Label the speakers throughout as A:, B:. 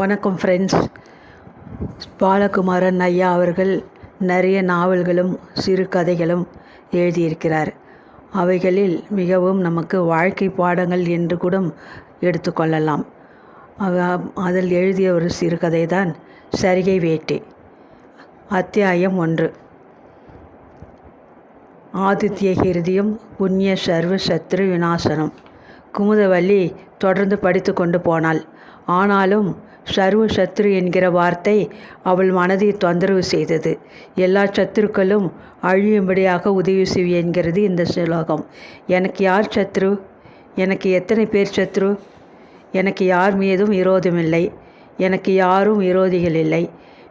A: வணக்கம் ஃப்ரெண்ட்ஸ் பாலகுமாரன் ஐயா அவர்கள் நிறைய நாவல்களும் சிறுகதைகளும் எழுதியிருக்கிறார். அவைகளில் மிகவும் நமக்கு வாழ்க்கை பாடங்கள் என்று கூட எடுத்துக்கொள்ளலாம் அதில் எழுதிய ஒரு சிறுகதை தான் சரிகை வேட்டை. அத்தியாயம் ஒன்று. ஆதித்ய ஹிருதியும் புண்ணிய சர்வ சத்ரு விநாசனம். குமுதவல்லி தொடர்ந்து படித்து கொண்டு போனாள். ஆனாலும் சர்வ சத்ரு என்கிற வார்த்தை அவள் மனதை தொந்தரவு செய்தது. எல்லா சத்துருக்களும் அழியும்படியாக உதவி செய் என்கிறது இந்த ஸ்லோகம். எனக்கு யார் சத்ரு? எனக்கு எத்தனை பேர் சத்ரு? எனக்கு யார் மீதும் விரோதமில்லை எனக்கு யாரும் விரோதிகள் இல்லை.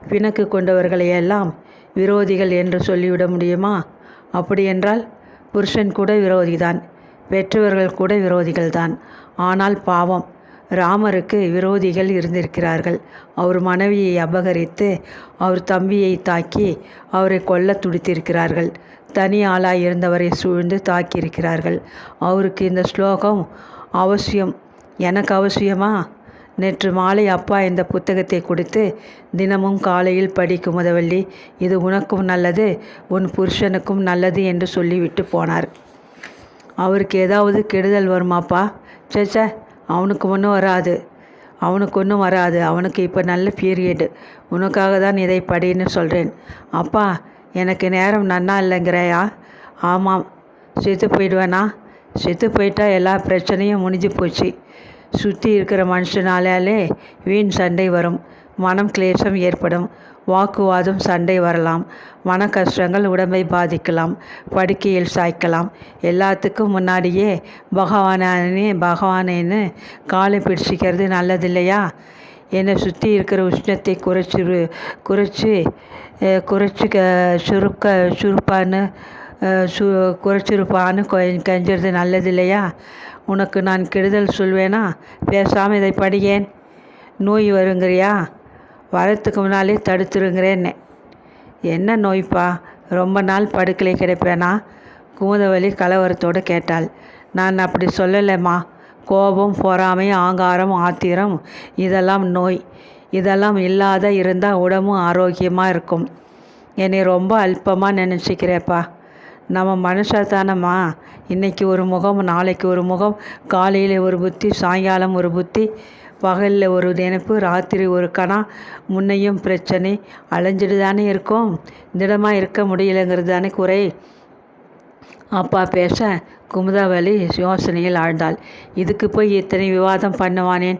A: பிணக்கு கொண்டவர்களையெல்லாம் விரோதிகள் என்று சொல்லிவிட முடியுமா? அப்படியென்றால் புருஷன் கூட விரோதிதான். பெற்றவர்கள் கூட விரோதிகள்தான். ஆனால் பாவம் ராமருக்கு விரோதிகள் இருந்திருக்கிறார்கள். அவர் மனைவியை அபகரித்து அவர் தம்பியை தாக்கி அவரை கொல்ல துடித்திருக்கிறார்கள். தனி ஆளாய் இருந்தவரை சூழ்ந்து தாக்கியிருக்கிறார்கள். அவருக்கு இந்த ஸ்லோகம் அவசியம். எனக்கு அவசியமா? நேற்று மாலை அப்பா இந்த புத்தகத்தை கொடுத்து தினமும் காலையில் படிக்கும் முதவள்ளி இது உனக்கும் நல்லது உன் புருஷனுக்கும் நல்லது என்று சொல்லிவிட்டு போனார். அவருக்கு ஏதாவது கெடுதல் வருமாப்பா? சேச்சா அவனுக்கு ஒன்றும் வராது. அவனுக்கு ஒன்றும் வராது. அவனுக்கு இப்போ நல்ல பீரியடு உனக்காக தான் இதை படின்னு சொல்கிறேன் அப்பா எனக்கு நேரம் நன்னா இல்லைங்கிறையா? ஆமாம். செத்து போயிடுவேனா? செத்து போயிட்டா எல்லா பிரச்சனையும் முடிஞ்சு போச்சு. சுற்றி இருக்கிற மனுஷனாலே வீண் சண்டை வரும். மனம் கிளேசம் ஏற்படும். வாக்குவாதம் சண்டை வரலாம். மன கஷ்டங்கள் உடம்பை பாதிக்கலாம். படுக்கையில் சாய்க்கலாம். எல்லாத்துக்கும் முன்னாடியே பகவானே பகவானேன்னு காலை பிடிச்சிக்கிறது நல்லதில்லையா? என்னை சுற்றி இருக்கிற உஷ்ணத்தை குறைச்சி குறைச்சி குறைச்சி க சுருக்க சுருப்பான்னு சு குறைச்சிருப்பான்னு கொ- நல்லதில்லையா? உனக்கு நான் கெடுதல் சொல்வேனா? பேசாமல் இதை படியேன் நோய் வருங்கிறியா? வரத்துக்கு முன்னாலே தடுத்துருங்கிறேன்னே. என்ன நோய்ப்பா? ரொம்ப நாள் படுக்கலை கிடைப்பேனா? குமுதவலி கலவரத்தோடு கேட்டாள். நான் அப்படி சொல்லலைம்மா. கோபம் பொறாமை ஆங்காரம் ஆத்திரம் இதெல்லாம் நோய். இதெல்லாம் இல்லாத இருந்தால் உடம்பும் ஆரோக்கியமாக இருக்கும். என்னை ரொம்ப அல்பமாக நினச்சிக்கிறேப்பா. நம்ம மனுஷத்தானம்மா இன்னைக்கு ஒரு முகம் நாளைக்கு ஒரு முகம் காலையில் ஒரு புத்தி சாயங்காலம் ஒரு புத்தி. பகலில் ஒரு நினைப்பு ராத்திரி ஒரு கணா முன்னையும் பிரச்சனை. அலைஞ்சிட்டு தானே இருக்கும்? திடமாக இருக்க முடியலைங்கிறது தானே குறை. அப்பா பேச குமுதவலி யோசனையில் ஆழ்ந்தாள். இதுக்கு போய் இத்தனை விவாதம் பண்ணுவானேன்?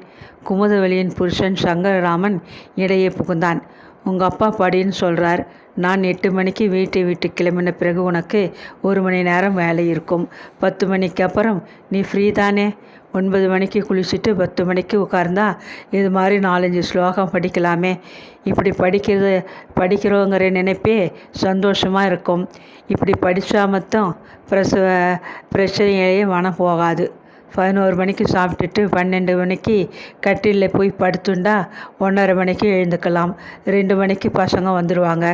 A: குமுதவலியின் புருஷன் சங்கரராமன் இடையே புகுந்தான். உங்கள் அப்பா படின்னு சொல்கிறார் நான் எட்டு மணிக்கு வீட்டை விட்டு கிளம்பின பிறகு உனக்கு ஒரு மணி நேரம் வேலை இருக்கும். பத்து மணிக்கு அப்புறம் நீ ஃப்ரீ தானே? ஒன்பது மணிக்கு குளிச்சுட்டு பத்து மணிக்கு உட்கார்ந்தா இது மாதிரி நாலஞ்சு ஸ்லோகம் படிக்கலாமே. இப்படி படிக்கிறது படிக்கிறோங்கிற நினைப்பே சந்தோஷமாக இருக்கும். இப்படி படித்தா மட்டும் பிரசவ பிரச்சனையிலேயே மனம் போகாது. பதினோரு மணிக்கு சாப்பிட்டுட்டு பன்னெண்டு மணிக்கு கட்டிலில் போய் படுத்துண்டா ஒன்றரை மணிக்கு எழுந்துக்கலாம். ரெண்டு மணிக்கு பசங்க வந்துடுவாங்க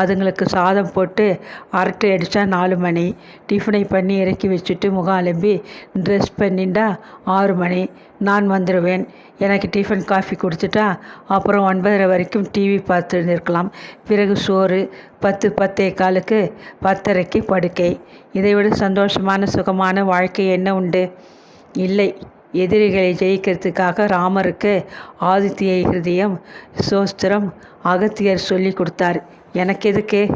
A: அதுங்களுக்கு சாதம் போட்டு அரட்டை அடித்தா நாலு மணி. டிஃபனை பண்ணி இறக்கி வச்சுட்டு முகம் அலம்பி ட்ரெஸ் பண்ணிண்டா ஆறு மணி. நான் வந்துடுவேன் எனக்கு டிஃபன் காஃபி கொடுத்துட்டா அப்புறம் ஒன்பதரை வரைக்கும் டிவி பார்த்துட்டு இருக்கலாம். பிறகு சோறு பத்து பத்தே காலுக்கு பத்தரைக்கு படுக்கை. இதைவிட சந்தோஷமான சுகமான வாழ்க்கை என்ன உண்டு? இல்லை. எதிரிகளை ஜெயிக்கிறதுக்காக ராமருக்கு ஆதித்ய ஹிருதயம் சோஸ்திரம் அகத்தியர் சொல்லி கொடுத்தார். எனக்கு எதுக்கு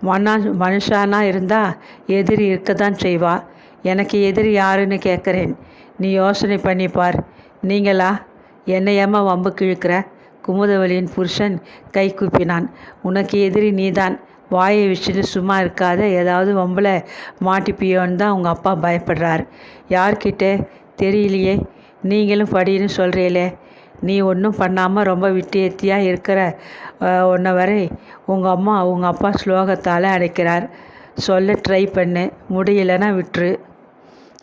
A: மனா மனுஷானா இருந்தால் எதிரி இருக்க தான் செய்வா. எனக்கு எதிரி யாருன்னு கேட்குறேன் நீ யோசனை பண்ணி பார். நீங்களா? என்னை ஏம்மா வம்புக்கு இழுக்கிற குமுதவலியின் புருஷன் கை கூப்பினான். உனக்கு எதிரி நீதான். வாயை வச்சுட்டு சும்மா இருக்காத ஏதாவது வம்பில் மாட்டிப்பியோன்னு தான் உங்கள் அப்பா பயப்படுறார். யார்கிட்ட? தெரியலையே. நீங்களும் படின்னு சொல்கிறீங்களே நீ ஒன்றும் பண்ணாமல் ரொம்ப விட்டு விட்டியத்தியாக இருக்கிற அஹ், வரை உங்கள் அம்மா உங்கள் அப்பா ஸ்லோகத்தால் அடைக்கிறார் சொல்ல ட்ரை பண்ணு. முடியலைன்னா விட்டுரு.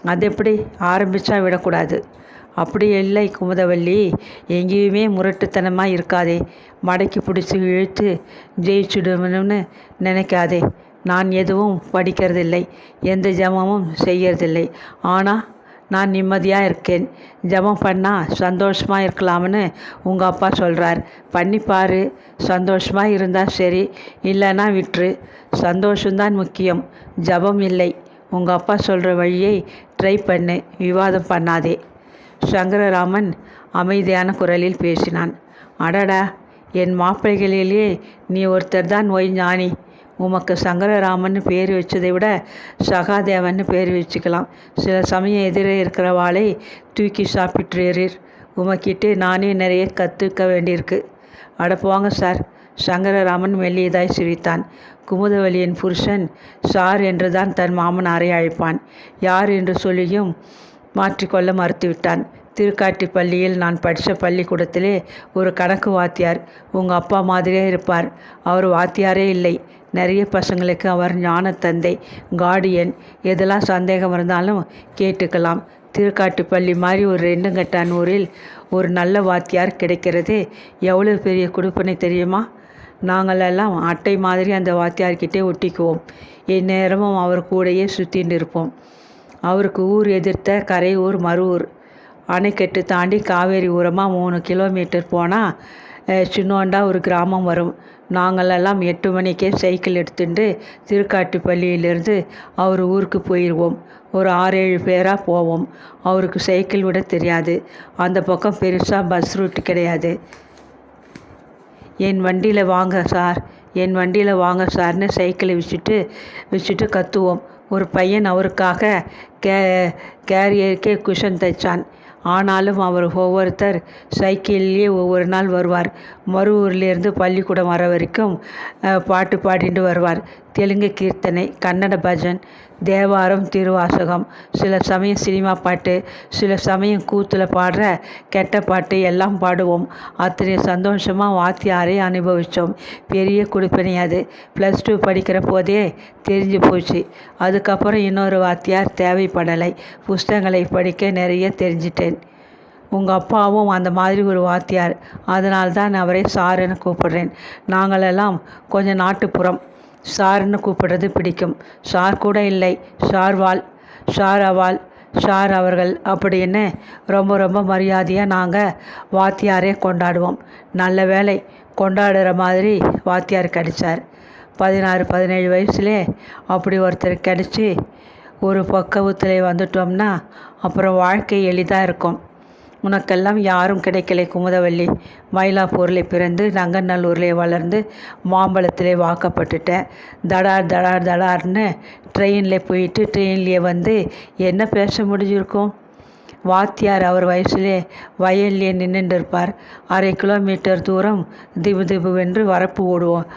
A: அது எப்படி? ஆரம்பித்தா விடக்கூடாது. அப்படி இல்லை குமுதவல்லி. எங்கேயுமே முரட்டுத்தனமாக இருக்காதே. மடக்கி பிடிச்சி இழுத்து ஜெயிச்சுடும்னு நினைக்காதே. நான் எதுவும் படிக்கிறதில்லை. எந்த ஜெபமும் செய்யறதில்லை. ஆனால் நான் நிம்மதியாக இருக்கேன். ஜெபம் பண்ணால் சந்தோஷமாக இருக்கலாம்னு உங்கள் அப்பா சொல்கிறார் பண்ணிப்பாரு சந்தோஷமாக இருந்தால் சரி இல்லைன்னா விட்டுரு. சந்தோஷம்தான் முக்கியம். ஜெபம் இல்லை. உங்கள் அப்பா சொல்கிற வழியை ட்ரை பண்ணு. விவாதம் பண்ணாதே. சங்கரராமன் அமைதியான குரலில் பேசினான். அடடா என் மாப்பிள்ளைகளிலேயே நீ ஒருத்தர் தான் ஒய் ஞானி. உமக்கு சங்கரராமன் பேர் வச்சதை விட சகாதேவன் பேர் வச்சுக்கலாம். சில சமயம் எதிரே இருக்கிறவாளை தூக்கி சாப்பிட்டுறீர். உமக்கிட்டு நானே நிறைய கற்றுக்க வேண்டியிருக்கு. அட போங்க சார் சங்கரராமன் மெல்லியதாய் சிரித்தான். குமுதவலியின் புருஷன் சார் என்றுதான் தன் மாமனாரை அழைப்பான். யார் என்று சொல்லியும் மாற்றிக்கொள்ள மறுத்துவிட்டான். திருக்காட்டி பள்ளியில் நான் படித்த பள்ளிக்கூடத்திலே ஒரு கணக்கு வாத்தியார் உங்கள் அப்பா மாதிரியே இருப்பார். அவர் வாத்தியாரே இல்லை. நிறைய பசங்களுக்கு அவர் ஞான தந்தை கார்டியன். எதெல்லாம் சந்தேகம் இருந்தாலும் கேட்டுக்கலாம். திருக்காட்டு பள்ளி மாதிரி ஒரு ரெண்டு கட்டான் ஊரில் ஒரு நல்ல வாத்தியார் கிடைக்கிறது. எவ்வளோ பெரிய கொடுப்பனை தெரியுமா? நாங்களெல்லாம் அட்டை மாதிரி அந்த வாத்தியார்கிட்டே ஒட்டிக்குவோம். எந்நேரமும் அவர் கூடயே சுற்றின்னு இருப்போம் அவருக்கு ஊர் எதிர்த்த கரையூர் மருவூர். அணைக்கட்டு தாண்டி காவேரி ஊரமாக மூணு கிலோமீட்டர் போனால் சின்னோண்டா ஒரு கிராமம் வரும். நாங்களெல்லாம் எட்டு மணிக்கே சைக்கிள் எடுத்துட்டு திருக்காட்டுப்பள்ளியிலேருந்து அவர் ஊருக்கு போயிடுவோம் ஒரு ஆறு ஏழு பேராக போவோம். அவருக்கு சைக்கிள் விட தெரியாது. அந்த பக்கம் பெருசாக பஸ் ரூட் கிடையாது. என் வண்டியில் வாங்க சார். என் வண்டியில் வாங்க சார்னு சைக்கிளை வச்சுட்டு வச்சுட்டு கத்துவோம். ஒரு பையன் அவருக்காக கே கேரியருக்கே குஷன் தைச்சான். ஆனாலும் அவர் ஒவ்வொருத்தர் சைக்கிள்லேயே ஒவ்வொரு நாள் வருவார். மறு ஊர்லேருந்து பள்ளிக்கூடம் வர வரைக்கும் பாட்டு பாடிட்டு வருவார். தெலுங்கு கீர்த்தனை கன்னட பஜன் தேவாரம் திருவாசகம் சில சமயம் சினிமா பாட்டு சில சமயம் கூத்தில் பாடுற கெட்ட பாட்டு எல்லாம் பாடுவோம். அத்தனை சந்தோஷமாக வாத்தியாரை அனுபவித்தோம் பெரிய குடிப்பனை அது. ப்ளஸ் டூ படிக்கிற போதே தெரிஞ்சு போச்சு. அதுக்கப்புறம் இன்னொரு வாத்தியார் தேவைப்படலை. புஸ்தகங்களை படிக்க நிறைய தெரிஞ்சிட்டேன். உங்கள் அப்பாவும் அந்த மாதிரி ஒரு வாத்தியார். அதனால்தான் தான் அவரை சாருன்னு கூப்பிடுறேன். நாங்களெல்லாம் கொஞ்சம் நாட்டுப்புறம். சாருன்னு கூப்பிடுறது பிடிக்கும். சார் கூட இல்லை. ஷார்வால் ஷார் அவால் சார் அவர்கள் அப்படின்னு ரொம்ப ரொம்ப மரியாதையாக நாங்கள் வாத்தியாரே கொண்டாடுவோம். நல்ல வேலை கொண்டாடுற மாதிரி வாத்தியார் கிடைச்சார். பதினாறு பதினேழு வயசுலே அப்படி ஒருத்தர் கிடச்சி ஒரு பக்குவத்தில் வந்துட்டோம்னா அப்புறம் வாழ்க்கை எளிதாக இருக்கும். உனக்கெல்லாம் யாரும் கிடைக்கலை குமுதவள்ளி மயிலாப்பூரில் பிறந்து நங்கநல்லூரிலே வளர்ந்து மாம்பழத்திலே வாக்கப்பட்டுட்டேன். தடார் தடார் தடார்னு ட்ரெயினில் போயிட்டு ட்ரெயின்லேயே வந்து என்ன பேச முடிஞ்சிருக்கும்? வாத்தியார் அவர் வயசுலே வயல்லே நின்றுட்டு இருப்பார் அரை கிலோமீட்டர் தூரம் திபு திபுவென்று வரப்பு ஓடுவோம்.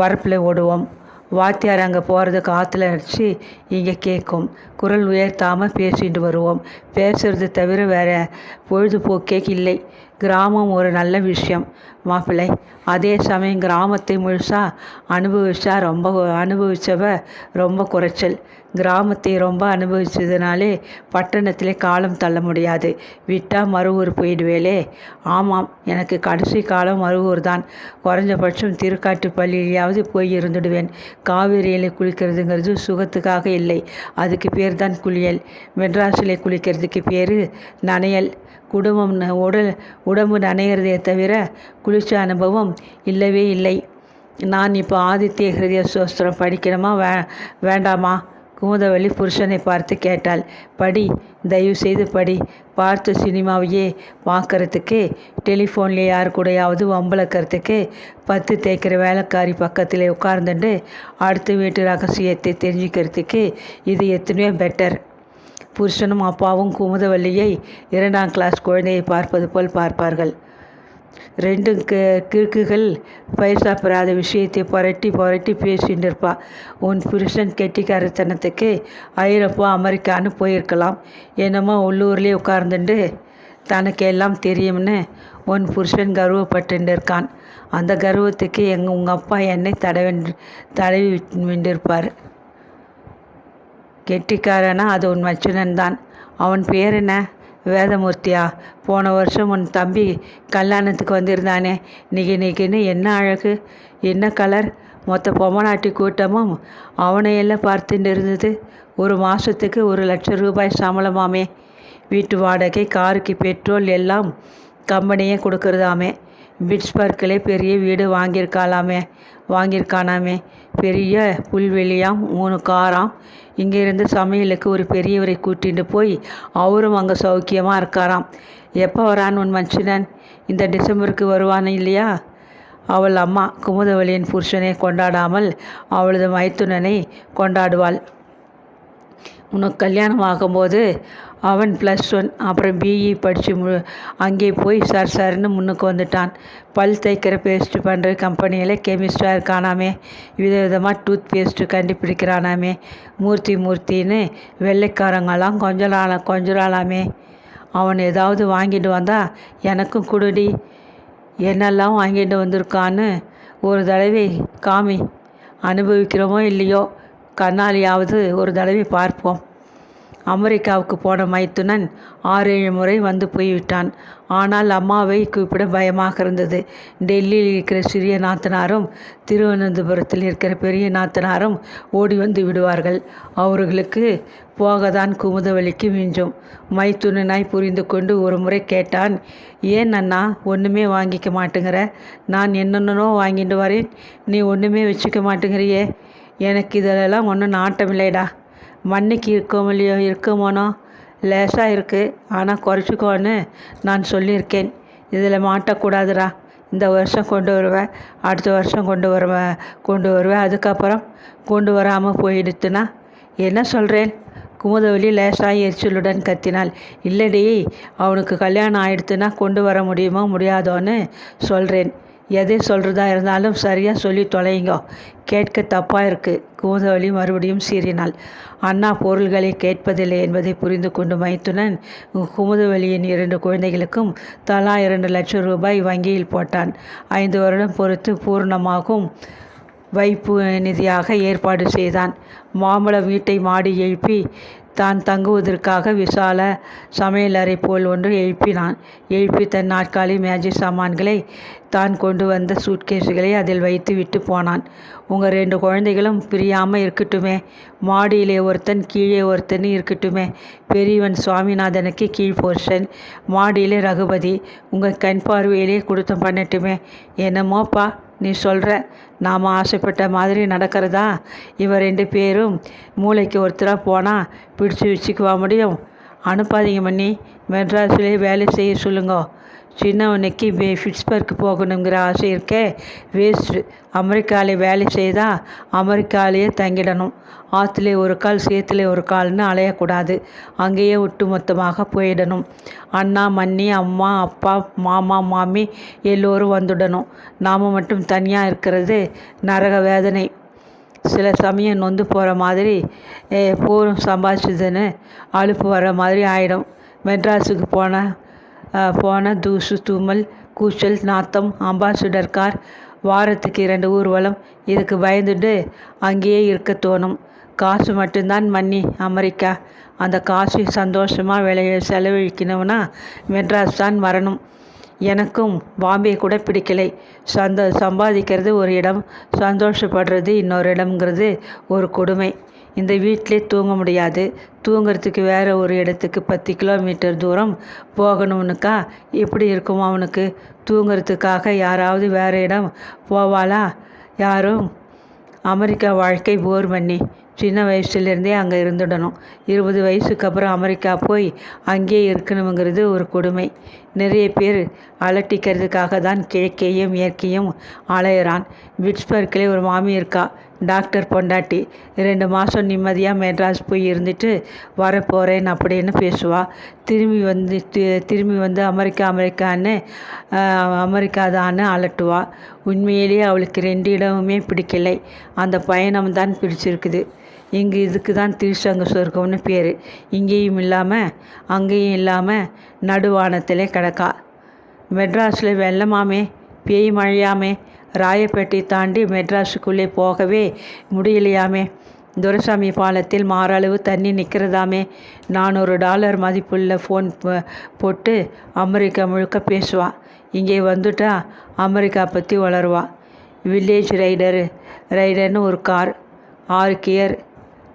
A: வரப்பில் ஓடுவோம். வாத்தியார் அங்கே போகிறது காற்றுல அடித்து இங்கே கேட்கும் குரல் உயர்த்தாமல் பேசிட்டு வருவோம். பேசுறது தவிர வேறு பொழுதுபோக்கே இல்லை. கிராமம் ஒரு நல்ல விஷயம். மாப்பிள்ளை அதே சமயம் கிராமத்தை முழுசாக அனுபவிச்சா ரொம்ப அனுபவித்தவ ரொம்ப குறைச்சல். கிராமத்தை ரொம்ப அனுபவிச்சதுனாலே பட்டணத்திலே காலம் தள்ள முடியாது. விட்டால் மறு ஊர் போயிடுவேலே ஆமாம் எனக்கு கடைசி காலம் மறு ஊர் தான். குறைஞ்சபட்சம் திருக்காட்டு பள்ளியிலேயாவது போய் இருந்துடுவேன். காவேரியில் குளிக்கிறதுங்கிறது சுகத்துக்காக இல்லை. அதுக்கு பேர் தான் குளியல். மெட்ராஸில் குளிக்கிறதுக்கு பேர் நனையல். குடும்பம் உடல் உடம்பு நனைகிறதே தவிர குளிர்ச்சி அனுபவம் இல்லவே இல்லை. நான் இப்போ ஆதித்ய ஹிருதய சோஸ்திரம் படிக்கணுமா? வே வேண்டாமா? குமுதவள்ளி புருஷனை பார்த்து கேட்டாள். படி தயவு செய்து படி. பார்த்து சினிமாவையே பார்க்கறதுக்கு டெலிஃபோனில் யார் கூடயாவது வம்பளக்கிறதுக்கு பத்து தேய்க்கிற வேலைக்காரி பக்கத்தில் உட்கார்ந்துட்டு அடுத்த வீட்டு ரகசியத்தை தெரிஞ்சுக்கிறதுக்கு இது எத்தனையோ பெட்டர் புருஷனும் அப்பாவும் குமுதவல்லியை இரண்டாம் கிளாஸ் குழந்தையை பார்ப்பது போல் பார்ப்பார்கள். ரெண்டு க கிறுக்குகள் பைசா சாப்பிடாத விஷயத்தை புரட்டி புரட்டி பேசிட்டு இருப்பா. உன் புருஷன் கெட்டிக்காரத்தனத்துக்கு ஐரோப்பா அமெரிக்கான்னு போயிருக்கலாம். என்னமோ உள்ளூர்லேயே உட்கார்ந்துட்டு தனக்கு எல்லாம் தெரியும்னு உன் புருஷன் கர்வப்பட்டு இருக்கான். அந்த கர்வத்துக்கு எங்கள் உங்கள் அப்பா என்னை தடவி தடவி விட்டிருப்பார் கெட்டிக்காரனா? அது உன் மச்சுனன் தான் அவன் பேர் என்ன? வேதமூர்த்தியா? போன வருஷம் உன் தம்பி கல்யாணத்துக்கு வந்திருந்தானே. நிகி நிகின்னு என்ன அழகு? என்ன கலர் மொத்த பொம்மநாட்டி கூட்டமும் அவனையெல்லாம் பார்த்துட்டு இருந்தது. ஒரு மாதத்துக்கு ஒரு லட்சம் ரூபாய் சம்பளமாமே. வீட்டு வாடகை காருக்கு பெட்ரோல் எல்லாம் கம்பெனியே கொடுக்குறதாமே. பிட்ஸ்பர்க்கில் பெரிய வீடு வாங்கியிருக்காளாமே வாங்கியிருக்கானாமே. பெரிய புல்வெளியாம் மூணு காராம். இங்கேருந்து சமையலுக்கு ஒரு பெரியவரை கூட்டிகிட்டு போய் அவரும் அங்கே சௌக்கியமாக இருக்காராம். எப்போ வரான் உன் மனுஷனன் இந்த டிசம்பருக்கு வருவான் இல்லையா? அவள் அம்மா குமுதவளியின் புருஷனை கொண்டாடாமல் அவளது மைத்துனனை கொண்டாடுவாள். உனக்கு கல்யாணம் ஆகும்போது அவன் ப்ளஸ் ஒன் அப்புறம் பிஇ படித்து மு அங்கே போய் சார் சார்னு முன்னுக்கு வந்துட்டான். பல் தைக்கிற பேஸ்ட்டு பண்ணுற கம்பெனியில் கெமிஸ்டாக இருக்கானாமே. விதவிதமாக டூத் பேஸ்ட்டு கண்டுபிடிக்கிறானாமே. மூர்த்தி மூர்த்தின்னு வெள்ளைக்காரங்கெல்லாம் கொஞ்சலான கொஞ்சலாலாமே அவன் ஏதாவது வாங்கிட்டு வந்தால் எனக்கும் குடுடி. என்னெல்லாம் வாங்கிட்டு வந்திருக்கான்னு ஒரு தடவை காமி அனுபவிக்கிறோமோ இல்லையோ? கண்ணாலியாவது ஒரு தடவை பார்ப்போம். அமெரிக்காவுக்கு போன மைத்துனன் ஆறேழு முறை வந்து போய்விட்டான். ஆனால் அம்மாவை கூப்பிட பயமாக இருந்தது. டெல்லியில் இருக்கிற சிறிய நாத்தனாரும் திருவனந்தபுரத்தில் இருக்கிற பெரிய நாத்தனாரும் ஓடி வந்து விடுவார்கள். அவர்களுக்கு போகதான் குமுதவலிக்கு மிஞ்சும். மைத்துனனாய் புரிந்து கொண்டு ஒரு முறை கேட்டான் ஏன் அண்ணா ஒன்றுமே வாங்கிக்க மாட்டேங்கிற? நான் என்னென்னோ வாங்கிட்டு வரேன். நீ ஒன்றுமே வச்சுக்க மாட்டேங்கிறியே. எனக்கு இதிலெல்லாம் ஒன்றும் நாட்டமில்லைடா மண்ணுக்கு இருக்கோம் இல்லையோ இருக்குமோனோ லேசாக இருக்குது ஆனால் குறைச்சிக்கோன்னு நான் சொல்லியிருக்கேன். இதில் மாட்டக்கூடாதுடா. இந்த வருஷம் கொண்டு வருவேன் அடுத்த வருஷம் கொண்டு வருவேன் கொண்டு வருவேன். அதுக்கப்புறம் கொண்டு வராமல் போயிடுத்துனா என்ன சொல்கிறேன் குமுதவலி லேசாக எரிச்சலுடன் கத்தினாள். இல்லடி அவனுக்கு கல்யாணம் ஆயிடுத்துன்னா கொண்டு வர முடியுமோ முடியாதோன்னு சொல்கிறேன் எதை சொல்கிறதா இருந்தாலும் சரியாக சொல்லி தொலைங்கோ கேட்க தப்பாக இருக்குது குமுதவலி மறுபடியும் சீறினாள். அண்ணா பொருள்களை கேட்பதில்லை என்பதை புரிந்து கொண்டு மைத்துனன் குமுதவலியின் இரண்டு குழந்தைகளுக்கும் தலா இரண்டு லட்சம் ரூபாய் வங்கியில் போட்டான். ஐந்து வருடம் பொறுத்து பூர்ணமாகும் வைப்பு நிதியாக ஏற்பாடு செய்தான். மாம்பழம் வீட்டை மாடி எழுப்பி தான் தங்குவதற்காக விசால சமையலறை போல் ஒன்று எழுப்பினான். எழுப்பி தன் நாற்காலி மேஜிக் சாமான்களை தான் கொண்டு வந்த சூட்கேஸுகளை அதில் வைத்து விட்டு போனான். உங்கள் ரெண்டு குழந்தைகளும் பிரியாமல் இருக்கட்டுமே. மாடியிலே ஒருத்தன் கீழே ஒருத்தன் இருக்கட்டுமே. பெரியவன் சுவாமிநாதனுக்கு கீழ் போர்ஷன் மாடியிலே ரகுபதி உங்கள் கண் பார்வையிலே கொடுத்தம் பண்ணட்டுமே. என்னமோப்பா? நீ சொல்கிற நாம் ஆசைப்பட்ட மாதிரி நடக்கிறதா? இவன் ரெண்டு பேரும் மூளைக்கு ஒருத்தராக போனால் பிடிச்சி வச்சுக்குவா முடியும்? அனுப்பாதீங்க மண்ணி மெட்ராஸ்லேயே வேலை செய்ய சொல்லுங்க. சின்னவனுக்கு வே ஃபிட்ஸ்பர்க் போகணுங்கிற ஆசை இருக்கே வேஸ்ட்டு அமெரிக்காவில் வேலை செய்தால் அமெரிக்காலேயே தங்கிடணும். ஆற்றுலே ஒரு கால் சேத்துல ஒரு கால்னு அலையக்கூடாது. அங்கேயே ஒட்டு மொத்தமாக போயிடணும். அண்ணா மன்னி அம்மா அப்பா மாமா மாமி எல்லோரும் வந்துடணும். நாம் மட்டும் தனியாக இருக்கிறது நரக வேதனை. சில சமயம் நொந்து போகிற மாதிரி போரும் சம்பாதிச்சதுன்னு அலுப்பு வர மாதிரி ஆகிடும் மெட்ராஸுக்கு போனால் போன தூசு தும்மல் கூச்சல் நாத்தம் அம்பாசிடர் கார் வாரத்துக்கு இரண்டு ஊர்வலம். இதுக்கு பயந்துட்டு அங்கேயே இருக்க தோணும். காசு மட்டும்தான் மன்னி அமெரிக்கா. அந்த காசு சந்தோஷமாக விளைய செலவழிக்கணும்னா மெட்ராஸ் தான் வரணும். எனக்கும் பாம்பே கூட பிடிக்கலை. சந்த சம்பாதிக்கிறது ஒரு இடம் சந்தோஷப்படுறது இன்னொரு இடம்ங்கிறது ஒரு கொடுமை. இந்த வீட்டிலே தூங்க முடியாது. தூங்கிறதுக்கு வேறு ஒரு இடத்துக்கு பத்து கிலோமீட்டர் தூரம் போகணும்னுக்கா? எப்படி இருக்கும் அவனுக்கு. தூங்கிறதுக்காக யாராவது வேறு இடம் போவாளா? யாரும்? அமெரிக்கா வாழ்க்கை போர் பண்ணி சின்ன வயசுலேருந்தே அங்கே இருந்துடணும். இருபது வயசுக்கு அப்புறம் அமெரிக்கா போய் அங்கேயே இருக்கணுங்கிறது ஒரு கொடுமை. நிறைய பேர் அலட்டிக்கிறதுக்காக தான் கிழக்கேயும் இயற்கையும் அலையிறான். பிட்ஸ்பர்க்கில் ஒரு மாமி இருக்கா. டாக்டர் பொண்டாட்டி. ரெண்டு மாதம் நிம்மதியாக மெட்ராஸ் போய் இருந்துட்டு வரப்போகிறேன் அப்படின்னு பேசுவா. திரும்பி வந்து திரும்பி வந்து அமெரிக்கா அமெரிக்கான்னு அமெரிக்கா தான்னு அலட்டுவா. உண்மையிலேயே அவளுக்கு ரெண்டு இடமுமே பிடிக்கலை. அந்த பயணம் தான் பிடிச்சிருக்குது. இங்கே இதுக்கு தான் திருச்சங்க சொர்க்கம்னு பேர். இங்கேயும் இல்லாமல் அங்கேயும் இல்லாமல் நடுவானத்திலே கிடக்கா. மெட்ராஸில் வெள்ளமாமே பேய் மழையாமே ராயப்பேட்டை தாண்டி மெட்ராஸுக்குள்ளே போகவே முடியலையாமே. துரைசாமி பாலத்தில் மாறளவு தண்ணி நிற்கிறதாமே. நானூறு டாலர் மதிப்புள்ள ஃபோன் போட்டு அமெரிக்கா முழுக்க பேசுவா. இங்கே வந்துட்டா அமெரிக்கா பற்றி வளருவா. வில்லேஜ் ரைடரு ரைடர்னு ஒரு கார் ஆறு கியர்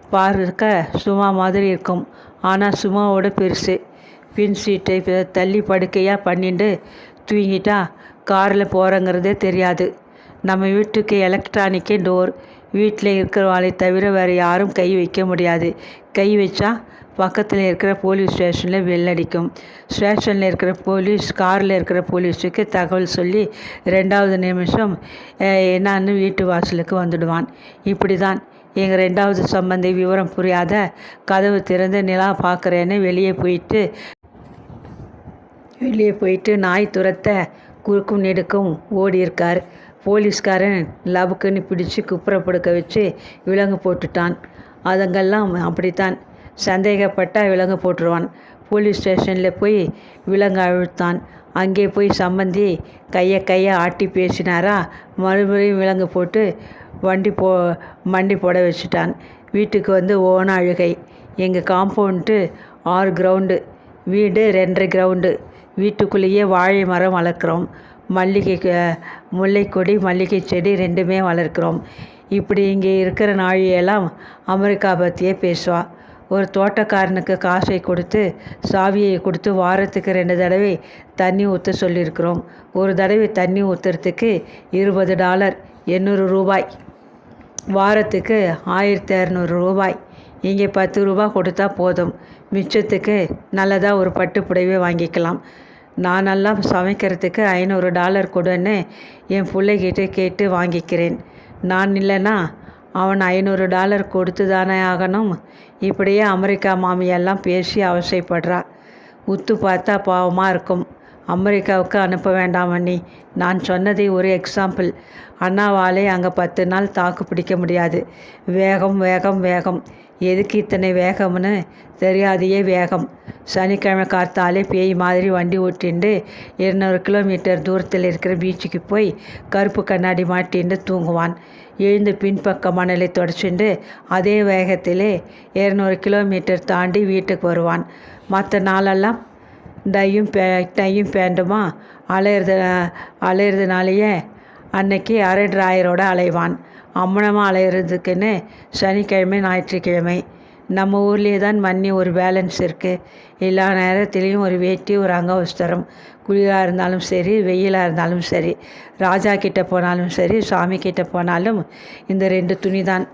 A: பார்க்க சும்மா மாதிரி இருக்கும். ஆனால் சும்மாவோட பெருசு. பின் சீட்டை தள்ளி படுக்கையாக பண்ணிட்டு தூங்கிட்டா காரில் போகிறங்கிறதே தெரியாது. நம்ம வீட்டுக்கு எலக்ட்ரானிக்கே டோர் வீட்டில் இருக்கிறவாளை தவிர வேறு யாரும் கை வைக்க முடியாது. கை வச்சா பக்கத்தில் இருக்கிற போலீஸ் ஸ்டேஷனில் வெள்ளடிக்கும் ஸ்டேஷனில் இருக்கிற போலீஸ் காரில் இருக்கிற போலீஸுக்கு தகவல் சொல்லி ரெண்டாவது நிமிஷம் என்னான்னு வீட்டு வாசலுக்கு வந்துடுவான். இப்படி தான் எங்கள் ரெண்டாவது சம்பந்தி விவரம் புரியாத கதவு திறந்து நிலா பார்க்குறேன்னு வெளியே போயிட்டு வெளியே போயிட்டு நாய் துரத்த குறுக்கும் நெடுக்கும் ஓடி இருக்கார் போலீஸ்காரன் லபுக்குன்னு பிடிச்சு குப்புற படுக்க வச்சு விலங்கு போட்டுட்டான். அதுங்கெல்லாம் அப்படித்தான். சந்தேகப்பட்டால் விலங்கு போட்டுருவான். போலீஸ் ஸ்டேஷனில் போய் விலங்கு அழுத்தான். அங்கே போய் சம்மந்தி கையை கையை ஆட்டி பேசினாரா? மறுபடியும் விலங்கு போட்டு வண்டி போ மண்டி போட வச்சுட்டான். வீட்டுக்கு வந்து ஓன அழுகை. எங்கள் காம்பவுண்டு ஆறு கிரவுண்டு வீடு ரெண்டரை கிரவுண்டு வீட்டுக்குள்ளேயே வாழை மரம் வளர்க்குறோம். மல்லிகை முல்லைக்கொடி மல்லிகை செடி ரெண்டுமே வளர்க்குறோம். இப்படி இங்கே இருக்கிற நாழியெல்லாம் அமெரிக்கா பற்றியே பேசுவாள் ஒரு தோட்டக்காரனுக்கு காசை கொடுத்து சாவியை கொடுத்து வாரத்துக்கு ரெண்டு தடவை தண்ணி ஊற்ற சொல்லியிருக்கிறோம். ஒரு தடவை தண்ணி ஊற்றுறதுக்கு இருபது டாலர் எண்ணூறு ரூபாய். வாரத்துக்கு ஆயிரத்தி இரநூறு ரூபாய். இங்கே பத்து ரூபா கொடுத்தா போதும். மிச்சத்துக்கு நல்லதாக ஒரு பட்டு புடவை வாங்கிக்கலாம். நானெல்லாம் சமைக்கிறதுக்கு ஐநூறு டாலர் கொடுன்னு என் பிள்ளைகிட்ட கேட்டு வாங்கிக்கிறேன். நான் இல்லைன்னா அவன் ஐநூறு டாலர் கொடுத்து தானே ஆகணும்? இப்படியே அமெரிக்கா மாமியெல்லாம் பேசி அவசைப்படுறா. உத்து பார்த்தா பாவமாக இருக்கும். அமெரிக்காவுக்கு அனுப்ப வேண்டாம் அண்ணி. நான் சொன்னதை ஒரு எக்ஸாம்பிள் அண்ணாவாலே அங்கே பத்து நாள் தாக்கு பிடிக்க முடியாது. வேகம் வேகம் வேகம். எதுக்கு இத்தனை வேகம்னு? தெரியாதையே வேகம். சனிக்கிழமை காத்தாலே பேய் மாதிரி வண்டி ஓட்டிண்டு இருநூறு கிலோமீட்டர் தூரத்தில் இருக்கிற பீச்சுக்கு போய் கருப்பு கண்ணாடி மாட்டிண்டு தூங்குவான். எழுந்து பின்பக்க மணலை தொடச்சிண்டு அதே வேகத்திலே இருநூறு கிலோமீட்டர் தாண்டி வீட்டுக்கு வருவான். மற்ற நாளெல்லாம் டையும் பே டையும் பேண்டுமா? அலையிறது அலையிறதுனாலேயே அன்னைக்கு அரை டிராயரோடு அலைவான். அம்மனமாக அலையிறதுக்குன்னு சனிக்கிழமை ஞாயிற்றுக்கிழமை. நம்ம ஊர்லேயே தான் மண்ணி ஒரு பேலன்ஸ் இருக்குது எல்லா நேரத்துலேயும் ஒரு வேட்டி ஒரு அங்கவஸ்திரம். குளிராக இருந்தாலும் சரி வெயிலாக இருந்தாலும் சரி ராஜா கிட்டே போனாலும் சரி சாமி கிட்டே போனாலும் இந்த ரெண்டு துணி தான்.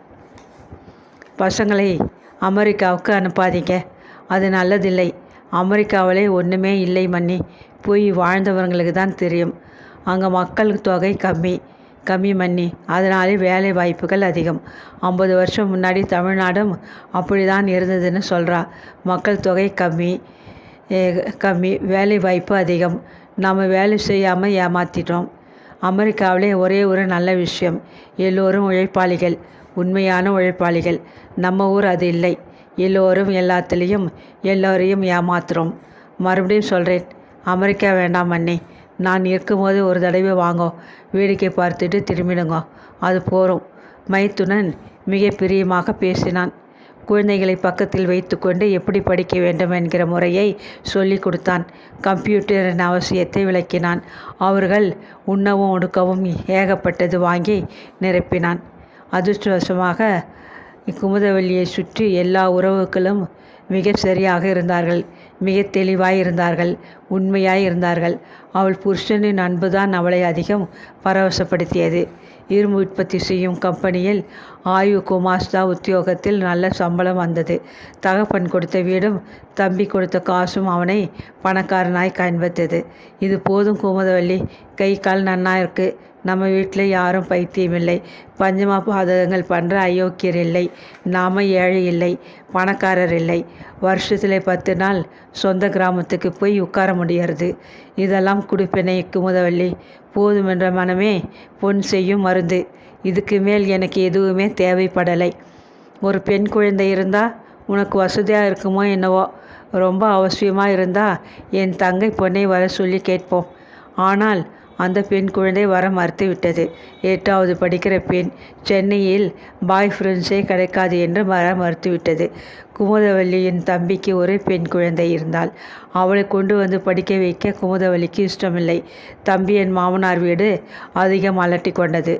A: பசங்களை அமெரிக்காவுக்கு அனுப்பாதீங்க. அது நல்லதில்லை. அமெரிக்காவிலே ஒன்றுமே இல்லை மன்னி போய் வாழ்ந்தவங்களுக்கு தான் தெரியும். அங்கே மக்கள் தொகை கம்மி. கம்மி மண்ணி அதனாலே வேலை வாய்ப்புகள் அதிகம். ஐம்பது வருஷம் முன்னாடி தமிழ்நாடும் அப்படி தான் இருந்ததுன்னு சொல்கிறா மக்கள் தொகை கம்மி கம்மி வேலை வாய்ப்பு அதிகம். நம்ம வேலை செய்யாமல் ஏமாத்திட்டோம். அமெரிக்காவிலே ஒரே ஒரு நல்ல விஷயம் எல்லோரும் உழைப்பாளிகள் உண்மையான உழைப்பாளிகள். நம்ம ஊர் அது இல்லை. எல்லோரும் எல்லாத்துலேயும் எல்லோரையும் ஏமாத்துறோம். மறுபடியும் சொல்கிறேன் அமெரிக்கா வேண்டாம் அண்ணே நான் இருக்கும்போது ஒரு தடவை வாங்கோ. வேடிக்கை பார்த்துட்டு திரும்பிடுங்க. அது போகும் மைத்துனன் மிக பிரியமாக பேசினான். குழந்தைகளை பக்கத்தில் வைத்துக்கொண்டு எப்படி படிக்க வேண்டும் என்கிற முறையை சொல்லிக் கொடுத்தான். கம்ப்யூட்டரின் அவசியத்தை விளக்கினான். அவர்கள் உண்ணவும் ஒடுக்கவும் ஏகப்பட்டது வாங்கி நிரப்பினான். அதிர்ஷ்டவசமாக குமுதவல்லியை சுற்றி எல்லா உறவுகளும் மிக சரியாக இருந்தார்கள். மிக தெளிவாய் இருந்தார்கள் உண்மையாய் இருந்தார்கள் அவள் புருஷனின் அன்புதான் அவளை அதிகம் பரவசப்படுத்தியது. இரும்பு உற்பத்தி செய்யும் கம்பெனியில் ஆயு குமாஸ்தா உத்தியோகத்தில் நல்ல சம்பளம் வந்தது. தகப்பன் கொடுத்த வீடும் தம்பி கொடுத்த காசும் அவனை பணக்காரனாய் காண்பித்தது இது போதும் குமுதவல்லி கை கால் நன்னா இருக்குது நம்ம வீட்டில் யாரும் பைத்தியம் இல்லை. பஞ்சமா பாதகங்கள் பண்ணுற அயோக்கியர் இல்லை. நாம் ஏழை இல்லை. பணக்காரர் இல்லை. வருஷத்தில் பத்து நாள் சொந்த கிராமத்துக்கு போய் உட்கார முடியறது. இதெல்லாம் குடிப்பினை குமுதவல்லி. போதுமென்ற மனமே பொன் செய்யும் மருந்து. இதுக்கு மேல் எனக்கு எதுவுமே தேவைப்படலை. ஒரு பெண் குழந்தை இருந்தால் உனக்கு வசதியாக இருக்குமோ என்னவோ. ரொம்ப அவசியமாக இருந்தால் என் தங்கை பொண்ணை வர சொல்லி கேட்போம். ஆனால் அந்த பெண் குழந்தை வர மறுத்து விட்டது எட்டாவது படிக்கிற பெண் சென்னையில் பாய் ஃப்ரெண்ட்ஸே கிடைக்காது என்று வர மறுத்துவிட்டது. குமுதவல்லியின் தம்பிக்கு ஒரு பெண் குழந்தை இருந்தாள். அவளை கொண்டு வந்து படிக்க வைக்க குமுதவல்லிக்கு இஷ்டமில்லை. தம்பி என் மாமனார் வீடு அதிகம் அலட்டி கொண்டது.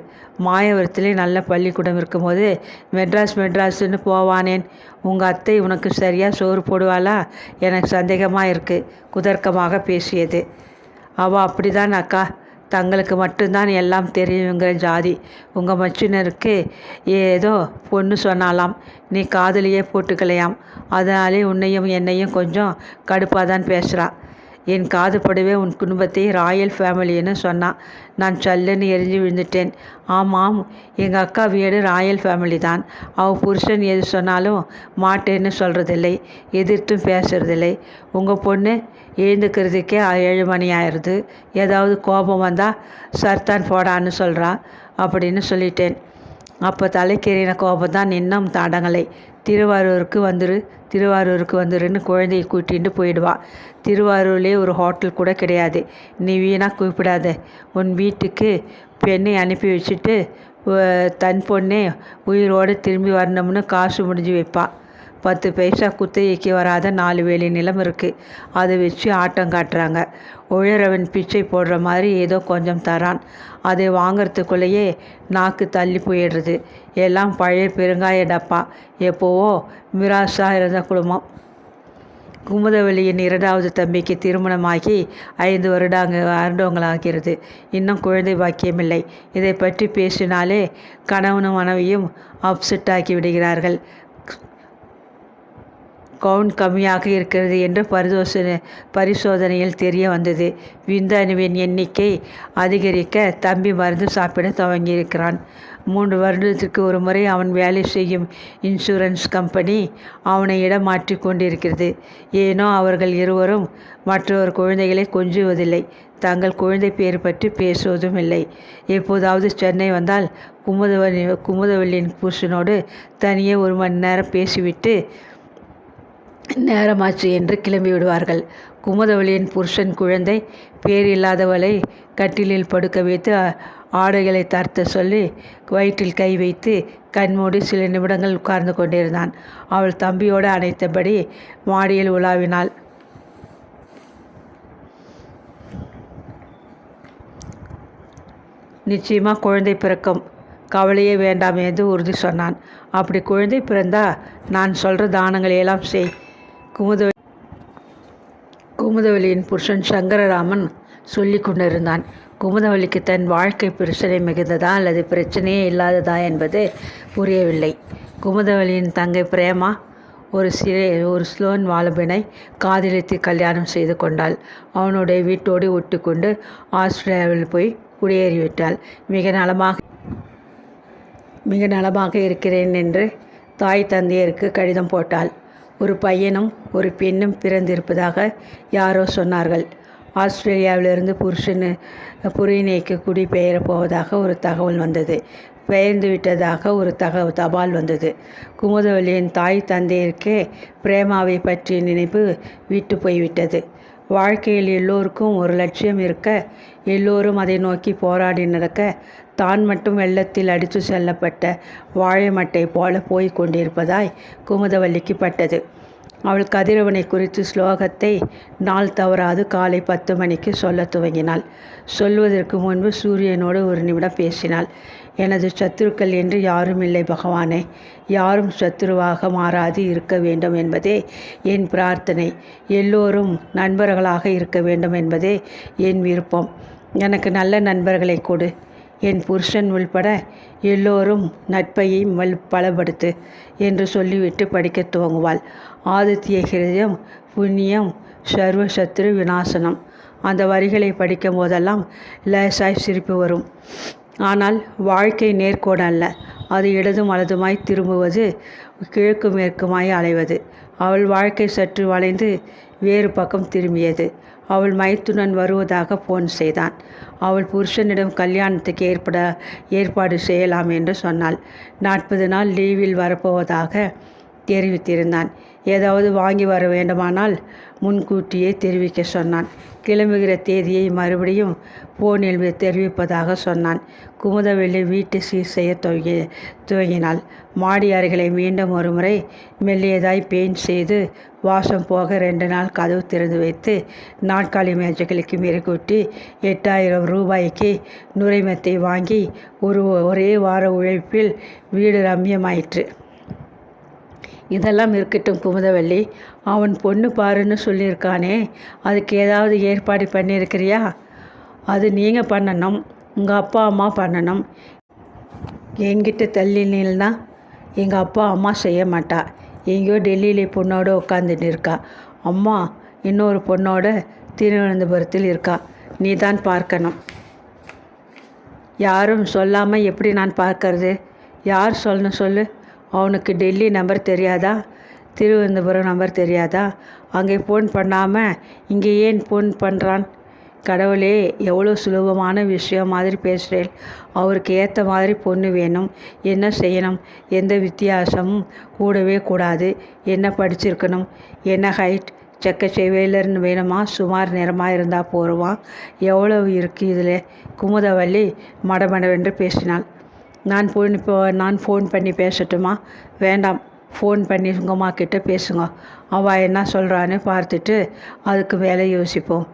A: மாயவரத்திலே நல்ல பள்ளிக்கூடம் இருக்கும்போது மெட்ராஸ் மெட்ராஸ்ன்னு போவானேன். உங்கள் அத்தை உனக்கு சரியாக சோறு போடுவாளா? எனக்கு சந்தேகமாக இருக்குது குதர்க்கமாக பேசியது. அவள் அப்படிதான் அக்கா தங்களுக்கு மட்டும்தான் எல்லாம் தெரியுங்கிற ஜாதி. உங்கள் மச்சினருக்கு ஏதோ பொண்ணு சொன்னாலாம். நீ காதலியே போட்டுக்கலையாம். அதனாலே உன்னையும் என்னையும் கொஞ்சம் கடுப்பாக தான் பேசுகிறா என் காதுபடவே உன் குடும்பத்தை ராயல் ஃபேமிலின்னு சொன்னான் நான் சல்லுன்னு எரிஞ்சு விழுந்துட்டேன். ஆமாம் எங்கள் அக்கா வீடு ராயல் ஃபேமிலி தான் அவள் புருஷன் எது சொன்னாலும் மாட்டேன்னு சொல்கிறதில்லை எதிர்த்தும் பேசுறதில்லை. உங்கள் பொண்ணு எழுந்துக்கிறதுக்கே ஏழு மணி ஆயிடுது. ஏதாவது கோபம் வந்தால் சர்தான் போடான்னு சொல்கிறா அப்படின்னு சொல்லிட்டேன். அப்போ தலைக்கேறின கோபம் தான் இன்னும் தாடங்களை திருவாரூருக்கு வந்துரு திருவாரூருக்கு வந்துருன்னு குழந்தையை கூட்டிகிட்டு போயிடுவா. திருவாரூர்லேயே ஒரு ஹோட்டல் கூட கிடையாது. நீ வீணாக கூப்பிடாத. உன் வீட்டுக்கு பெண்ணை அனுப்பி வச்சுட்டு தன் பொண்ணே உயிரோடு திரும்பி வரணும்னு காசு முடிஞ்சு வைப்பா. பத்து பைசா குத்தகைக்கு வராத நாலு வேலி நிலம் இருக்குது அதை வச்சு ஆட்டம் காட்டுறாங்க. உழறவன் பிச்சை போடுற மாதிரி ஏதோ கொஞ்சம் தரான். அதை வாங்கிறதுக்குள்ளேயே நாக்கு தள்ளி போயிடுறது. எல்லாம் பழைய பெருங்காய டப்பா. எப்போவோ மிராசாக இருந்த குடும்பம். குமுதவெளியின் இரண்டாவது தம்பிக்கு திருமணமாகி ஐந்து வருடாங்க வருடங்களாகிறது இன்னும் குழந்தை பாக்கியமில்லை. இதை பற்றி பேசினாலே கணவனும் மனைவியும் அப்செட் ஆக்கி விடுகிறார்கள். கவுண்ட் கம்மியாக இருக்கிறது என்று பரிசோசனை பரிசோதனையில் தெரிய வந்தது. விந்தணுவின் எண்ணிக்கை அதிகரிக்க தம்பி மருந்து சாப்பிட துவங்கியிருக்கிறான். மூன்று வருடத்திற்கு ஒரு முறை அவன் வேலை செய்யும் இன்சூரன்ஸ் கம்பெனி அவனை இடம் மாற்றி கொண்டிருக்கிறது. ஏனோ அவர்கள் இருவரும் மற்றொரு குழந்தைகளை கொஞ்சுவதில்லை. தங்கள் குழந்தை பேர் பற்றி பேசுவதும் இல்லை. எப்போதாவது சென்னை வந்தால் குமுதவல்லி குமுதவல்லியின் புருஷனோடு தனியே ஒரு மணி நேரம் பேசிவிட்டு நேரமாச்சு என்று கிளம்பி விடுவார்கள். குமுதவளியின் புருஷன் குழந்தை பேர் இல்லாதவளை கட்டிலில் படுக்க வைத்து ஆடைகளை தர்த்த சொல்லி வயிற்றில் கை வைத்து கண்மூடி சில நிமிடங்கள் உட்கார்ந்து கொண்டிருந்தான். அவள் தம்பியோடு அணைத்தபடி மாடியில் உலாவினாள். நிச்சயமாக குழந்தை பிறக்கும். கவலையே வேண்டாம் என்று உறுதி சொன்னான். அப்படி குழந்தை பிறந்தா நான் சொல்கிற தானங்களை எல்லாம் செய். குமுத குமுதவலியின் புருஷன் சங்கரராமன் சொல்லி கொண்டிருந்தான். குமுதவல்லிக்கு தன் வாழ்க்கை பிரச்சனை மிகுந்ததா அல்லது பிரச்சனையே இல்லாததா என்பது புரியவில்லை. குமுதவல்லியின் தங்கை பிரேமா ஒரு சிறை ஒரு ஸ்லோன் வாலிபனை காதலித்து கல்யாணம் செய்து கொண்டாள். அவனுடைய வீட்டோடு ஒட்டுக்கொண்டு ஆஸ்திரேலியாவில் போய் குடியேறிவிட்டாள். மிக நலமாக மிக நலமாக இருக்கிறேன் என்று தாய் தந்தையருக்கு கடிதம் போட்டாள். ஒரு பையனும் ஒரு பெண்ணும் பிறந்திருப்பதாக யாரோ சொன்னார்கள். ஆஸ்திரேலியாவிலிருந்து புருஷனு புரியனைக்கு குடிபெயரப் போவதாக ஒரு தகவல் வந்தது. பெயர்ந்து விட்டதாக ஒரு தக தபால் வந்தது. குமுதவல்லியின் தாய் தந்தையருக்கே பிரேமாவை பற்றிய நினைப்பு விட்டு போய்விட்டது. வாழ்க்கையில் எல்லோருக்கும் ஒரு லட்சியம் இருக்க எல்லோரும் அதை நோக்கி போராடி நடக்க தான் மட்டும் வெள்ளத்தில் அடித்து செல்லப்பட்ட வாழைமட்டை போல போய் கொண்டிருப்பதாய் குமுதவல்லிக்கு பட்டது. அவள் கதிரவனை குறித்து ஸ்லோகத்தை நாள் தவறாது காலை பத்து மணிக்கு சொல்ல துவங்கினாள். சொல்வதற்கு முன்பு சூரியனோடு ஒரு நிமிடம் பேசினாள். எனது சத்துருக்கள் என்று யாரும் இல்லை பகவானே. யாரும் சத்துருவாக மாறாது இருக்க வேண்டும் என்பதே என் பிரார்த்தனை. எல்லோரும் நண்பர்களாக இருக்க வேண்டும் என்பதே என் விருப்பம். எனக்கு நல்ல நண்பர்களை கொடு. என் புருஷன் உள்பட எல்லோரும் நட்பையை மல் பலப்படுத்து என்று சொல்லிவிட்டு படிக்கத் துவங்குவாள். ஆதித்ய ஹிருதயம் புண்ணியம் சர்வ சத்ரு விநாசனம். அந்த வரிகளை படிக்கும் போதெல்லாம் லேசாய் சிரிப்பு வரும். ஆனால் வாழ்க்கை நேர்கோடு அல்ல. அது இடதும் வலதுமாய் திரும்புவது கிழக்கு மேற்குமாய் அலைவது. அவள் வாழ்க்கை சற்று வளைந்து வேறு பக்கம் திரும்பியது. அவள் மைத்துனன் வருவதாக போன் செய்தான். அவள் புருஷனிடம் கல்யாணத்துக்கு ஏற்பட ஏற்பாடு செய்யலாம் என்று சொன்னாள். நாற்பது நாள் லீவில் வரப்போவதாக தெரிவித்திருந்தான். ஏதாவது வாங்கி வர வேண்டுமானால் முன்கூட்டியே தெரிவிக்க சொன்னான். கிளம்புகிற தேதியை மறுபடியும் போனில் தெரிவிப்பதாக சொன்னான். குமுதவெள்ளி வீட்டு சீர் செய்ய துவங்கி துவங்கினாள். மாடி அறைகளை மீண்டும் ஒருமுறை மெல்லியதாய் பெயிண்ட் செய்து வாசம் போக ரெண்டு நாள் கதவு திறந்து வைத்து நாட்காலி மேஜைகளுக்கு மெருகூட்டி எட்டாயிரம் ரூபாய்க்கு நுரைமத்தை வாங்கி ஒரு ஒரே வார உழைப்பில் வீடு ரம்யமாயிற்று. இதெல்லாம் இருக்கட்டும் குமுதவள்ளி. அவன் பொண்ணு பாருன்னு சொல்லியிருக்கானே. அதுக்கு ஏதாவது ஏற்பாடு பண்ணியிருக்கிறியா? அது நீங்கள் பண்ணணும் உங்கள் அப்பா அம்மா பண்ணணும். என்கிட்ட தள்ளினா எங்கள் அப்பா அம்மா செய்ய மாட்டா. எங்கேயோ டெல்லியிலே பொண்ணோடு உட்காந்துட்டு இருக்கா அம்மா இன்னொரு பொண்ணோட திருவனந்தபுரத்தில் இருக்கா. நீ தான் பார்க்கணும். யாரும் சொல்லாமல் எப்படி நான் பார்க்கறது? யார் சொல்லணும் சொல்லு? அவனுக்கு டெல்லி நம்பர் தெரியாதா? திருவனந்தபுரம் நம்பர் தெரியாதா? அங்கே ஃபோன் பண்ணாமல் இங்கே ஏன் ஃபோன் பண்ணுறான் கடவுளே எவ்வளோ சுலபமான விஷயம் மாதிரி பேசுகிறேன் அவருக்கு ஏற்ற மாதிரி பொண்ணு வேணும். என்ன செய்யணும்? எந்த வித்தியாசமும் கூடவே கூடாது. என்ன படிச்சிருக்கணும்? என்ன ஹைட் செக்க செவேலர்னு வேணுமா? சுமார் நிறமாக இருந்தால் போருவான் எவ்வளவு இருக்குது இதில்? குமுதவள்ளி மடமடவென்று பேசினாள். நான் ஃபோன் இப்போ நான் ஃபோன் பண்ணி பேசட்டுமா? வேண்டாம். ஃபோன் பண்ணி உங்கள் அம்மா பேசுங்க. அவள் என்ன சொல்கிறான்னு பார்த்துட்டு அதுக்கு மேலே யோசிப்போம்.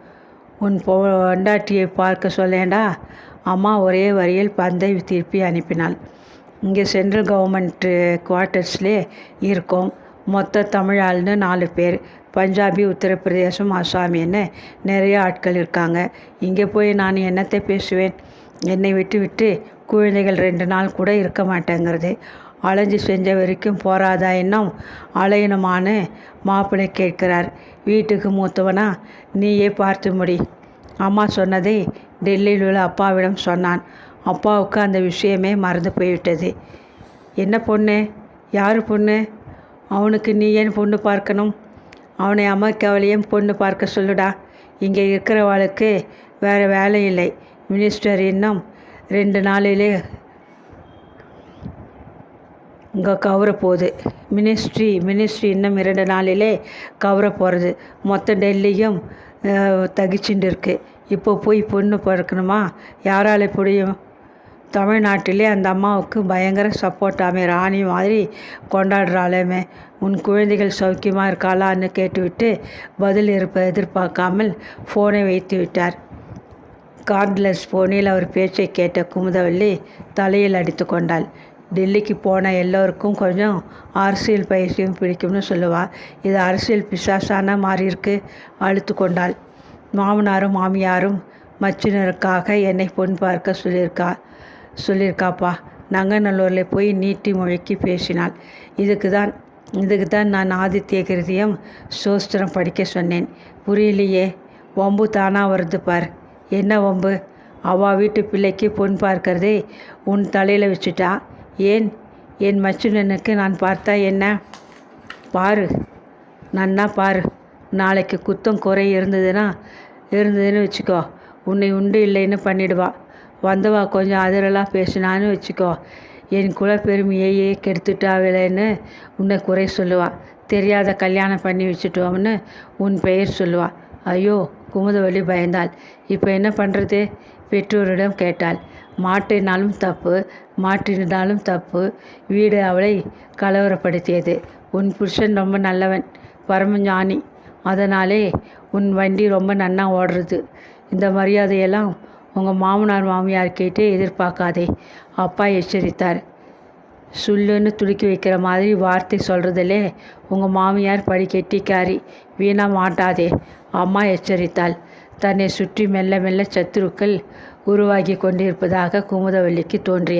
A: உன் பொண்டாட்டியை பார்க்க சொல்லேண்டா? அம்மா ஒரே வரியில் பந்தை திருப்பி அனுப்பினாள். இங்கே சென்ட்ரல் கவர்மெண்ட்டு குவார்ட்டர்ஸ்லே இருக்கோம். மொத்த தமிழ் நாலு பேர். பஞ்சாபி உத்தரப்பிரதேசம் அசாமின்னு நிறைய ஆட்கள் இருக்காங்க. இங்கே போய் நான் என்னத்தை பேசுவேன்? என்னை விட்டு விட்டு குழந்தைகள் ரெண்டு நாள் கூட இருக்க மாட்டேங்கிறது. அலைஞ்சு செஞ்ச வரைக்கும் போராதா இன்னும் அலையணுமான்னு மாப்பிள்ளை கேட்கிறார். வீட்டுக்கு மூத்தவனா நீயே பார்த்து முடி. அம்மா சொன்னதை டெல்லியில் உள்ள அப்பாவிடம் சொன்னான். அப்பாவுக்கு அந்த விஷயமே மறந்து போய்விட்டது. என்ன பொண்ணு? யார் பொண்ணு? அவனுக்கு நீ ஏன் பொண்ணு பார்க்கணும்? அவனை அமெரிக்காவிலையும் பொண்ணு பார்க்க சொல்லுடா? இங்கே இருக்கிறவளுக்கு வேறு வேலை இல்லை. மினிஸ்டர் இன்னும் ரெண்டு நாளிலே இங்கே கவர போகுது. மினிஸ்ட்ரி மினிஸ்ட்ரி இன்னும் இரண்டு நாளிலே கவர போகிறது மொத்த டெல்லியும் தகிச்சுட்டு இருக்குது இப்போ போய் பொண்ணு பிறக்கணுமா? யாரால் புரியும்? தமிழ்நாட்டிலே அந்த அம்மாவுக்கு பயங்கர சப்போர்ட்டாமே ராணி மாதிரி கொண்டாடுறாளேமே. உன் குழந்தைகள் சௌக்கியமாக இருக்காளான்னு கேட்டுவிட்டு பதில் இருப்ப எதிர்பார்க்காமல் ஃபோனை வைத்து விட்டார். கார்ட்லெஸ் போனில் அவர் பேச்சை கேட்ட குமுதவள்ளி தலையில் அடித்து கொண்டாள். டெல்லிக்கு போன எல்லோருக்கும் கொஞ்சம் அரசியல் பயிற்சியும் பிடிக்கும்னு சொல்லுவாள் இது அரசியல் பிசாசான மாறி இருக்கு அழுத்து கொண்டாள். மாமனாரும் மாமியாரும் மச்சினருக்காக என்னை பொன் பார்க்க சொல்லியிருக்கா சொல்லியிருக்காப்பா. நங்கநல்லூரில் போய் நீட்டி மொழிக்கு பேசினாள். இதுக்கு தான் இதுக்கு தான் நான் ஆதித்ய கிருதியம் சோஸ்திரம் படிக்க சொன்னேன். புரியலையே வம்பு தானாக வருது பார். என்ன வம்பு? அவா வீட்டு பிள்ளைக்கு பொன் பார்க்கறதே உன் தலையில் வச்சுட்டா. ஏன்? என் மச்சுனனுக்கு நான் பார்த்தா என்ன? பாரு. நன்னா பாரு. நாளைக்கு குத்தம் குறை இருந்ததுன்னா இருந்ததுன்னு வச்சுக்கோ. உன்னை உண்டு இல்லைன்னு பண்ணிடுவா. வந்தவா கொஞ்சம் அதிரலாக பேசினான்னு வச்சுக்கோ. என் குலப்பெருமையே கெடுத்துட்டாவில்லைன்னு உன்னை குறை சொல்லுவாள் தெரியாத கல்யாணம் பண்ணி வச்சுட்டோம்னு உன் பெயர் சொல்லுவாள் ஐயோ குமுதவள்ளி பயந்தாள். இப்போ என்ன பண்ணுறது பெற்றோரிடம் கேட்டாள். மாட்டினாலும் தப்பு மாட்டினாலும் தப்பு. வீடு அவளை கலவரப்படுத்தியது. உன் புருஷன் ரொம்ப நல்லவன் பரமஞானி அதனாலே உன் வண்டி ரொம்ப நன்னா ஓடுறது. இந்த மரியாதையெல்லாம் உங்கள் மாமனார் மாமியார் கேட்டே எதிர்பார்க்காதே. அப்பா எச்சரித்தார். சுல்லுன்னு துடுக்கி வைக்கிற மாதிரி வார்த்தை சொல்கிறதிலே உங்கள் மாமியார் படிக்கெட்டிக்காரி வீணா மாட்டாதே. அம்மா எச்சரித்தாள். தன்னை சுற்றி மெல்ல மெல்ல சத்துருக்கள் உருவாகி கொண்டிருப்பதாக குமுதவல்லிக்கு தோன்றியது.